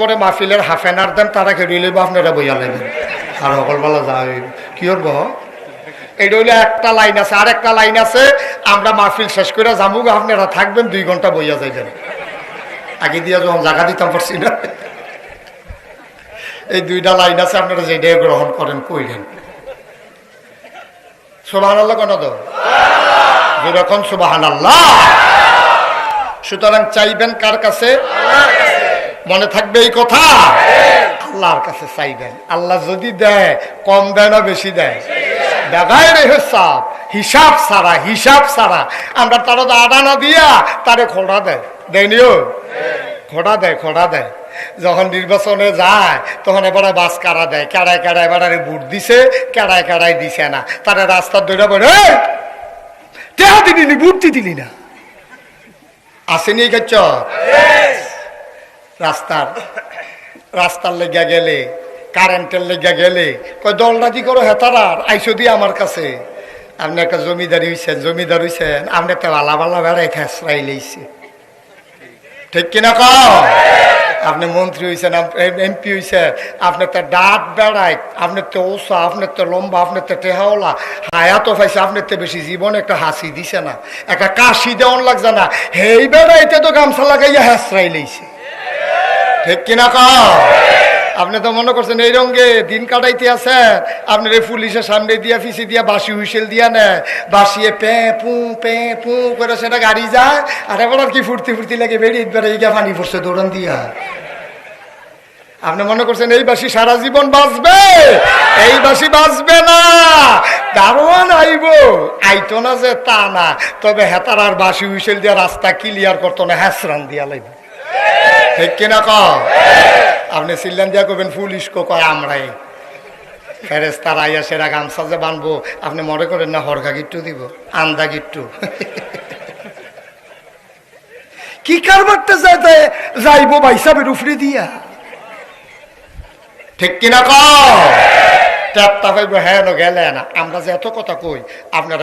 পরে মাহফিলের half an আর দেন, তারা খেয়ে লইব আপনারা বইয়া নেবেন আর সকলবেলা যায়, কি করব? এইটা হইলে একটা লাইন আছে আর একটা লাইন আছে, আমরা মাহফিল শেষ করে যাব আপনারা থাকবেন, দুই ঘণ্টা বইয়া যাইবেন। আগে দিয়া যখন জায়গা দিতাম, পারছি না। এই দুইটা লাইন আছে, আপনারা যেটা গ্রহণ করেন কইলেন সোবাহান আল্লাহ কেন তো? যেরকম সোবাহান আল্লাহ সুতরাং চাইবেন কার কাছে? মনে থাকবে এই কথা? আল্লাহর কাছে চাইবেন আল্লাহ যদি দেয়, কম দেয় না বেশি দেয়? দেখায় রে হিসাব হিসাব ছাড়া হিসাব ছাড়া। আমরা তারা আডানা দিয়া তারে খোড়া দেয়। দেয়নিও খোড়া দেয় খোড়া দেয়। যখন নির্বাচনে যায়, তখন এবারে বাস কারা দেয়? কেড়ায় কেড়ায় এবারে বুট দিছে, কেড়ায় কেড়ায় দিছে না। তারা রাস্তার দৌড়া বলে টেহা দিলি নি বুট দিলি না। আসেনি গেছ রাস্তার রাস্তার লেগা গেলে কারেন্টের লেগা গেলে, কয় দলরাজি করো হেতারার আইসো দিয়ে আমার কাছে। আপনি একটা জমিদারি হইছেন, জমিদার হইছেন, আপনি একটা আলা বালা বেড়াই খেসরাই লইছে। ঠিক কিনা ক আপনি মন্ত্রী হয়েছেন এমপি হয়েছেন আপনার তো ডাট বেড়ায় আপনার তো ওষা আপনার তো লম্বা আপনার তো টেহাওলা হায়াতও পাইছে আপনার তো বেশি জীবন একটা হাসি দিছে না, একটা কাশি দেওয়ান লাগছে না। হেই বেড়াইতে তো গামছা লাগাইয়া হেসরাই লইছে। ঠিক কিনা আপনি তো মনে করছেন এই রঙে দিন কাটাইতে আছে আপনার এই পুলিশের সামনে দিয়া, ফিসি দিয়া বাসি হুইসেল দিয়া নেয় বাসিয়ে পে, পু পে, পু করে সেটা গাড়ি যায়। আর এবার আর কি ফুর্তি ফুর্তি লাগে, বেরিয়ে বেড়ে গিয়া পানি পড়ছে দৌড়ান দিয়া। আপনি মনে করছেন এই বাসি সারা জীবন বাঁচবে? এই বাসি বাঁচবে না। দারোয়ান আইব। আইতো না যে তা না। তবে হেতার আর বাসি হুইসেল দিয়া রাস্তা ক্লিয়ার করতো না হ্যাসরান দিয়া লাগবে ঠিক কিনা ক আপনি সিল্লান দিয়া করবেন পুলিশ কো কয় আমরাই। ফেরেস তার আইয়া সেরা গামছা যে বানবো, আপনি মনে করেন না হরকা গিট্টু দিব, আন্দা গিট্টু? কি কারবারটা যাইতে যাইবো বাইসাবের উফরে দিয়া। ঠিক কিনা ক ট্যাপ হ্যাঁ গেলে না। আমরা যে এত কথা কই, আপনারা